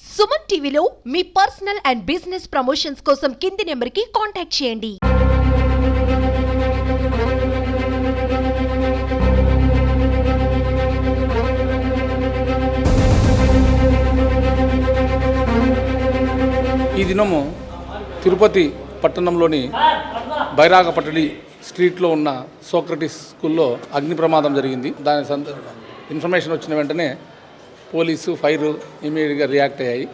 సుమన్ టీవీలో మీ personal and business promotions కోసం కింది నెంబర్కి కాంటాక్ట్ చేయండి. ఈ దినము తిరుపతి పట్టణంలోని బైరాగపట్టడి స్ట్రీట్లో ఉన్న సోక్రటిస్ స్కూల్లో అగ్ని ప్రమాదం జరిగింది. దాని సంద ఇన్ఫర్మేషన్ వచ్చిన వెంటనే పోలీసు ఫైర్ ఇమీడియట్గా రియాక్ట్ అయ్యాయి.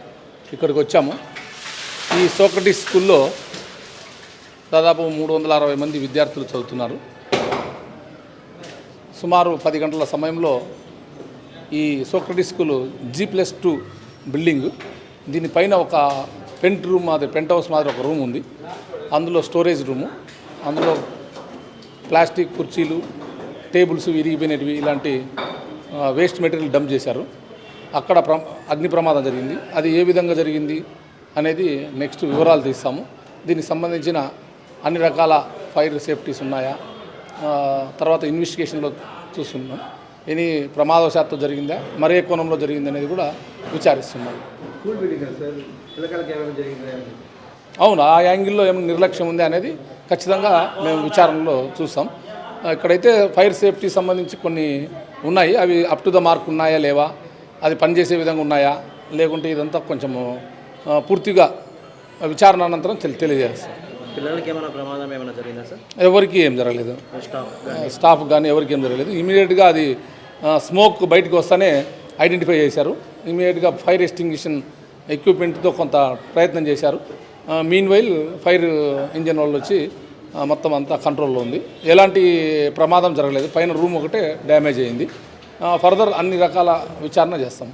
ఇక్కడికి వచ్చాము. ఈ సోక్రటీ స్కూల్లో దాదాపు మూడు వందల అరవై మంది విద్యార్థులు చదువుతున్నారు. సుమారు పది గంటల సమయంలో ఈ సోక్రటీ school G plus two building దీనిపైన ఒక పెంట్ రూమ్ మాదిరి పెంట్ హౌస్ మాదిరి ఒక రూమ్ ఉంది. అందులో స్టోరేజ్ రూము అందులో ప్లాస్టిక్ కుర్చీలు టేబుల్స్ విరిగిపోయినవి ఇలాంటి వేస్ట్ మెటీరియల్ డంప్ చేశారు. అక్కడ ప్ర అగ్ని ప్రమాదం జరిగింది. అది ఏ విధంగా జరిగింది అనేది నెక్స్ట్ వివరాలు తీస్తాము. దీనికి సంబంధించిన అన్ని రకాల ఫైర్ సేఫ్టీస్ ఉన్నాయా? తర్వాత ఇన్వెస్టిగేషన్లో చూస్తున్నాం. ఎనీ ప్రమాదవశాత్తు జరిగిందా? మరే కోణంలో జరిగింది అనేది కూడా విచారిస్తున్నాం. అవును ఆ యాంగిల్లో ఏమైనా నిర్లక్ష్యం ఉంది అనేది ఖచ్చితంగా మేము విచారణలో చూస్తాం. ఇక్కడైతే ఫైర్ సేఫ్టీ సంబంధించి కొన్ని ఉన్నాయి. అవి అప్ టు ద మార్క్ ఉన్నాయా లేవా? అది పనిచేసే విధంగా ఉన్నాయా? లేకుంటే ఇదంతా కొంచెము ఆ, పూర్తిగా విచారణ అనంతరం తెలి తెలియజేస్తాం. ఎవరికి ఏం జరగలేదు. స్టాఫ్ కానీ ఎవరికి ఏం జరగలేదు. ఇమీడియట్గా అది స్మోక్ బయటకు వస్తానే ఐడెంటిఫై చేశారు. ఇమీడియట్గా ఫైర్ ఎస్టింగ్విషన్ ఎక్విప్మెంట్తో కొంత ప్రయత్నం చేశారు. మీన్ వైల్ ఫైర్ ఇంజన్ వాళ్ళు వచ్చి మొత్తం అంతా కంట్రోల్లో ఉంది. ఎలాంటి ప్రమాదం జరగలేదు. పైన రూమ్ ఒకటే డ్యామేజ్ అయింది. ఫర్దర్ అన్ని రకాల విచారణ చేస్తాం.